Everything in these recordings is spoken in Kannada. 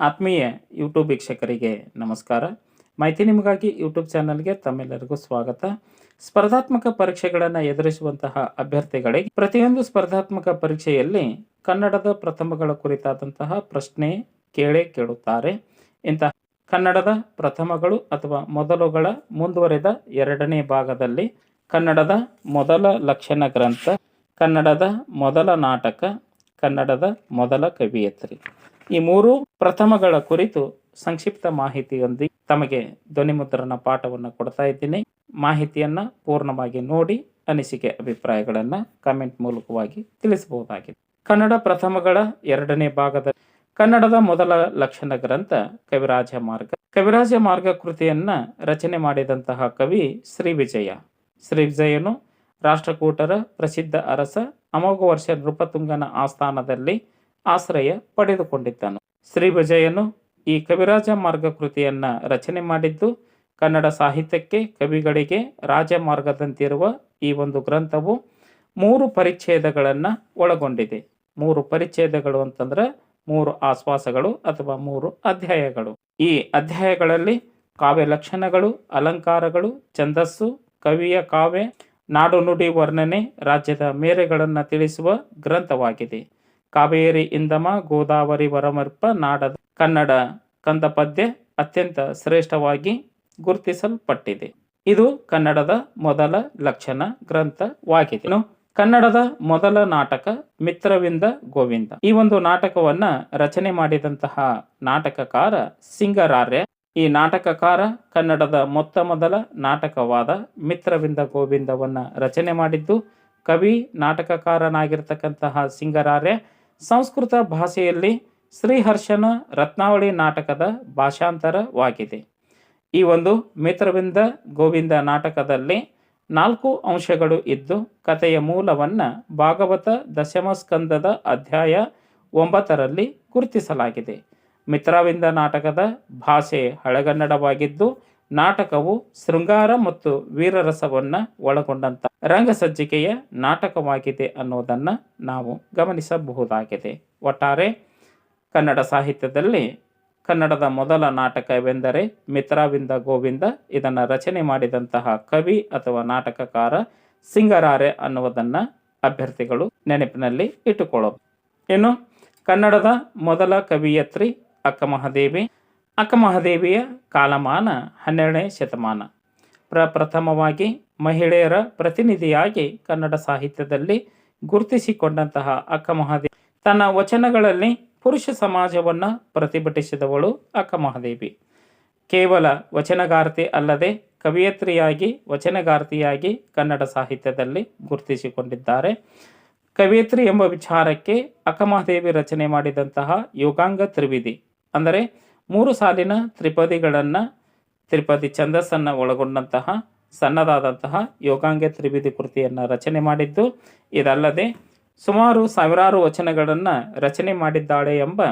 ಆತ್ಮೀಯ ಯೂಟ್ಯೂಬ್ ವೀಕ್ಷಕರಿಗೆ ನಮಸ್ಕಾರ. ಮಾಹಿತಿ ನಿಮಗಾಗಿ ಯೂಟ್ಯೂಬ್ ಚಾನಲ್ಗೆ ತಮ್ಮೆಲ್ಲರಿಗೂ ಸ್ವಾಗತ. ಸ್ಪರ್ಧಾತ್ಮಕ ಪರೀಕ್ಷೆಗಳನ್ನು ಎದುರಿಸುವಂತಹ ಅಭ್ಯರ್ಥಿಗಳಿಗೆ ಪ್ರತಿಯೊಂದು ಸ್ಪರ್ಧಾತ್ಮಕ ಪರೀಕ್ಷೆಯಲ್ಲಿ ಕನ್ನಡದ ಪ್ರಥಮಗಳ ಕುರಿತಾದಂತಹ ಪ್ರಶ್ನೆ ಕೇಳೇ ಕೇಳುತ್ತಾರೆ. ಇಂತಹ ಕನ್ನಡದ ಪ್ರಥಮಗಳು ಅಥವಾ ಮೊದಲುಗಳ ಮುಂದುವರೆದ ಎರಡನೇ ಭಾಗದಲ್ಲಿ ಕನ್ನಡದ ಮೊದಲ ಲಕ್ಷಣ ಗ್ರಂಥ, ಕನ್ನಡದ ಮೊದಲ ನಾಟಕ, ಕನ್ನಡದ ಮೊದಲ ಕವಿಯತ್ರಿ. ಈ ಮೂರು ಪ್ರಥಮಗಳ ಕುರಿತು ಸಂಕ್ಷಿಪ್ತ ಮಾಹಿತಿಯೊಂದಿಗೆ ತಮಗೆ ಧ್ವನಿಮುದ್ರಣ ಪಾಠವನ್ನು ಕೊಡ್ತಾ ಇದ್ದೀನಿ. ಮಾಹಿತಿಯನ್ನ ಪೂರ್ಣವಾಗಿ ನೋಡಿ, ಅನಿಸಿಕೆ ಅಭಿಪ್ರಾಯಗಳನ್ನು ಕಮೆಂಟ್ ಮೂಲಕವಾಗಿ ತಿಳಿಸಬಹುದಾಗಿದೆ. ಕನ್ನಡ ಪ್ರಥಮಗಳ ಎರಡನೇ ಭಾಗದ ಕನ್ನಡದ ಮೊದಲ ಲಕ್ಷಣ ಗ್ರಂಥ ಕವಿರಾಜ ಮಾರ್ಗ. ಕವಿರಾಜ ಮಾರ್ಗ ಕೃತಿಯನ್ನ ರಚನೆ ಮಾಡಿದಂತಹ ಕವಿ ಶ್ರೀ ವಿಜಯ. ಶ್ರೀ ವಿಜಯನು ರಾಷ್ಟ್ರಕೂಟರ ಪ್ರಸಿದ್ಧ ಅರಸ, ಅಮೋಘ ವರ್ಷ ನೃಪತುಂಗನ ಆಸ್ಥಾನದಲ್ಲಿ ಆಶ್ರಯ ಪಡೆದುಕೊಂಡಿದ್ದನು. ಶ್ರೀ ವಿಜಯನು ಈ ಕವಿರಾಜ ಮಾರ್ಗ ಕೃತಿಯನ್ನ ರಚನೆ ಮಾಡಿದ್ದು, ಕನ್ನಡ ಸಾಹಿತ್ಯಕ್ಕೆ, ಕವಿಗಳಿಗೆ ರಾಜಮಾರ್ಗದಂತಿರುವ ಈ ಒಂದು ಗ್ರಂಥವು ಮೂರು ಪರಿಚ್ಛೇದಗಳನ್ನು ಒಳಗೊಂಡಿದೆ. ಮೂರು ಪರಿಚ್ಛೇದಗಳು ಅಂತಂದ್ರೆ ಮೂರು ಆಶ್ವಾಸಗಳು ಅಥವಾ ಮೂರು ಅಧ್ಯಾಯಗಳು. ಈ ಅಧ್ಯಾಯಗಳಲ್ಲಿ ಕಾವ್ಯ ಲಕ್ಷಣಗಳು, ಅಲಂಕಾರಗಳು, ಛಂದಸ್ಸು, ಕವಿಯ ಕಾವ್ಯ, ನಾಡು ನುಡಿ ವರ್ಣನೆ, ರಾಜ್ಯದ ಮೇರೆಗಳನ್ನು ತಿಳಿಸುವ ಗ್ರಂಥವಾಗಿದೆ. ಕಾವೇರಿ, ಇಂದಮ, ಗೋದಾವರಿ, ವರಮರ್ಪ, ನಾಡದ ಕನ್ನಡ ಕಂದ ಪದ್ಯ ಅತ್ಯಂತ ಶ್ರೇಷ್ಠವಾಗಿ ಗುರುತಿಸಲ್ಪಟ್ಟಿದೆ. ಇದು ಕನ್ನಡದ ಮೊದಲ ಲಕ್ಷಣ ಗ್ರಂಥವಾಗಿದೆ. ಕನ್ನಡದ ಮೊದಲ ನಾಟಕ ಮಿತ್ರವಿಂದ ಗೋವಿಂದ. ಈ ಒಂದು ನಾಟಕವನ್ನ ರಚನೆ ಮಾಡಿದಂತಹ ನಾಟಕಕಾರ ಸಿಂಗರಾರ್ಯ. ಈ ನಾಟಕಕಾರ ಕನ್ನಡದ ಮೊತ್ತ ಮೊದಲ ನಾಟಕವಾದ ಮಿತ್ರವಿಂದ ಗೋವಿಂದವನ್ನ ರಚನೆ ಮಾಡಿದ್ದು, ಕವಿ, ನಾಟಕಕಾರನಾಗಿರ್ತಕ್ಕಂತಹ ಸಿಂಗರಾರ್ಯ. ಸಂಸ್ಕೃತ ಭಾಷೆಯಲ್ಲಿ ಶ್ರೀಹರ್ಷನ ರತ್ನಾವಳಿ ನಾಟಕದ ಭಾಷಾಂತರವಾಗಿದೆ. ಈ ಒಂದು ಮಿತ್ರವಿಂದ ಗೋವಿಂದ ನಾಟಕದಲ್ಲಿ ನಾಲ್ಕು ಅಂಶಗಳು ಇದ್ದು, ಕಥೆಯ ಮೂಲವನ್ನು ಭಾಗವತ ದಶಮಸ್ಕಂದದ ಅಧ್ಯಾಯ ಒಂಬತ್ತರಲ್ಲಿ ಗುರುತಿಸಲಾಗಿದೆ. ಮಿತ್ರವಿಂದ ನಾಟಕದ ಭಾಷೆ ಹಳೆಗನ್ನಡವಾಗಿದ್ದು ನಾಟಕವು ಶೃಂಗಾರ ಮತ್ತು ವೀರರಸವನ್ನು ಒಳಗೊಂಡಂತ ರಂಗಸಜ್ಜಿಕೆಯ ನಾಟಕವಾಗಿದೆ ಅನ್ನೋದನ್ನು ನಾವು ಗಮನಿಸಬಹುದಾಗಿದೆ. ಒಟ್ಟಾರೆ ಕನ್ನಡ ಸಾಹಿತ್ಯದಲ್ಲಿ ಕನ್ನಡದ ಮೊದಲ ನಾಟಕವೆಂದರೆ ಮಿತ್ರಾವಿಂದ ಗೋವಿಂದ ಇದನ್ನು ರಚನೆ ಮಾಡಿದಂತಹ ಕವಿ ಅಥವಾ ನಾಟಕಕಾರ ಸಿಂಗರಾರೆ ಅನ್ನುವುದನ್ನು ಅಭ್ಯರ್ಥಿಗಳು ನೆನಪಿನಲ್ಲಿ ಇಟ್ಟುಕೊಳ್ಳೋದು. ಇನ್ನು ಕನ್ನಡದ ಮೊದಲ ಕವಿಯತ್ರಿ ಅಕ್ಕ ಮಹಾದೇವಿ ಅಕ್ಕ ಮಹಾದೇವಿಯ ಕಾಲಮಾನ ಹನ್ನೆರಡನೇ ಶತಮಾನ. ಪ್ರಪ್ರಥಮವಾಗಿ ಮಹಿಳೆಯರ ಪ್ರತಿನಿಧಿಯಾಗಿ ಕನ್ನಡ ಸಾಹಿತ್ಯದಲ್ಲಿ ಗುರುತಿಸಿಕೊಂಡಂತಹ ಅಕ್ಕಮಹಾದೇವಿ. ತನ್ನ ವಚನಗಳಲ್ಲಿ ಪುರುಷ ಸಮಾಜವನ್ನು ಪ್ರತಿಭಟಿಸಿದವಳು ಅಕ್ಕಮಹಾದೇವಿ. ಕೇವಲ ವಚನಗಾರ್ತಿ ಅಲ್ಲದೆ ಕವಿಯತ್ರಿಯಾಗಿ, ವಚನಗಾರ್ತಿಯಾಗಿ ಕನ್ನಡ ಸಾಹಿತ್ಯದಲ್ಲಿ ಗುರುತಿಸಿಕೊಂಡಿದ್ದಾರೆ. ಕವಿಯತ್ರಿ ಎಂಬ ವಿಚಾರಕ್ಕೆ ಅಕ್ಕಮಹಾದೇವಿ ರಚನೆ ಮಾಡಿದಂತಹ ಯೋಗಾಂಗ ತ್ರಿವಿಧಿ, ಅಂದರೆ ಮೂರು ಸಾಲಿನ ತ್ರಿಪದಿಗಳನ್ನು ತ್ರಿಪದಿ ಛಂದಸ್ಸನ್ನು ಒಳಗೊಂಡಂತಹ ಸಣ್ಣದಾದಂತಹ ಯೋಗಾಂಗ ತ್ರಿವಿಧಿ ಕೃತಿಯನ್ನು ರಚನೆ ಮಾಡಿದ್ದು. ಇದಲ್ಲದೆ ಸುಮಾರು ಸಾವಿರಾರು ವಚನಗಳನ್ನು ರಚನೆ ಮಾಡಿದ್ದಾಳೆ ಎಂಬ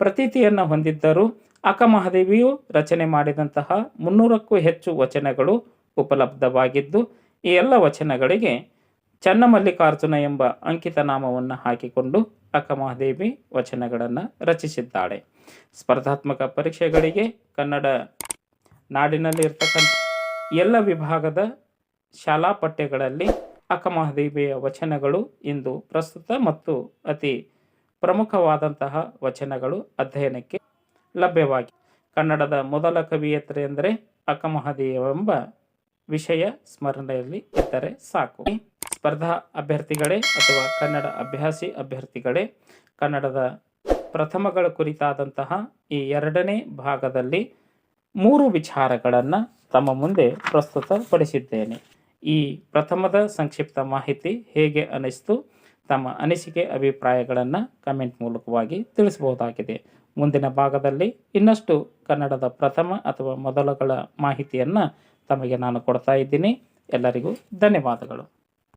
ಪ್ರತೀತಿಯನ್ನು ಹೊಂದಿದ್ದರೂ ಅಕ್ಕ ಮಹಾದೇವಿಯು ರಚನೆ ಮಾಡಿದಂತಹ ಮುನ್ನೂರಕ್ಕೂ ಹೆಚ್ಚು ವಚನಗಳು ಉಪಲಬ್ಧವಾಗಿದ್ದು, ಈ ಎಲ್ಲ ವಚನಗಳಿಗೆ ಚನ್ನಮಲ್ಲಿಕಾರ್ಜುನ ಎಂಬ ಅಂಕಿತ ನಾಮವನ್ನು ಹಾಕಿಕೊಂಡು ಅಕ್ಕಮಹಾದೇವಿ ವಚನಗಳನ್ನು ರಚಿಸಿದ್ದಾಳೆ. ಸ್ಪರ್ಧಾತ್ಮಕ ಪರೀಕ್ಷೆಗಳಿಗೆ ಕನ್ನಡ ನಾಡಿನಲ್ಲಿ ಇರ್ತಕ್ಕಂಥ ಎಲ್ಲ ವಿಭಾಗದ ಶಾಲಾ ಪಠ್ಯಗಳಲ್ಲಿ ಅಕ್ಕಮಹಾದೇವಿಯ ವಚನಗಳು ಇಂದು ಪ್ರಸ್ತುತ ಮತ್ತು ಅತಿ ಪ್ರಮುಖವಾದಂತಹ ವಚನಗಳು ಅಧ್ಯಯನಕ್ಕೆ ಲಭ್ಯವಾಗಿ. ಕನ್ನಡದ ಮೊದಲ ಕವಿಯತ್ರೆ ಎಂದರೆ ಅಕ್ಕಮಹಾದೇವೆಂಬ ವಿಷಯ ಸ್ಮರಣೆಯಲ್ಲಿ ಇದ್ದರೆ ಸಾಕು. ಸ್ಪರ್ಧಾ ಅಭ್ಯರ್ಥಿಗಳೇ ಅಥವಾ ಕನ್ನಡ ಅಭ್ಯಾಸಿ ಅಭ್ಯರ್ಥಿಗಳೇ ಕನ್ನಡದ ಪ್ರಥಮಗಳ ಕುರಿತಾದಂತಹ ಈ ಎರಡನೇ ಭಾಗದಲ್ಲಿ ಮೂರು ವಿಚಾರಗಳನ್ನು ತಮ್ಮ ಮುಂದೆ ಪ್ರಸ್ತುತಪಡಿಸಿದ್ದೇನೆ. ಈ ಪ್ರಥಮದ ಸಂಕ್ಷಿಪ್ತ ಮಾಹಿತಿ ಹೇಗೆ ಅನಿಸ್ತು ತಮ್ಮ ಅನಿಸಿಕೆ ಅಭಿಪ್ರಾಯಗಳನ್ನು ಕಮೆಂಟ್ ಮೂಲಕವಾಗಿ ತಿಳಿಸಬಹುದಾಗಿದೆ. ಮುಂದಿನ ಭಾಗದಲ್ಲಿ ಇನ್ನಷ್ಟು ಕನ್ನಡದ ಪ್ರಥಮ ಅಥವಾ ಮೊದಲುಗಳ ಮಾಹಿತಿಯನ್ನು ತಮಗೆ ನಾನು ಕೊಡ್ತಾ ಇದ್ದೀನಿ. ಎಲ್ಲರಿಗೂ ಧನ್ಯವಾದಗಳು.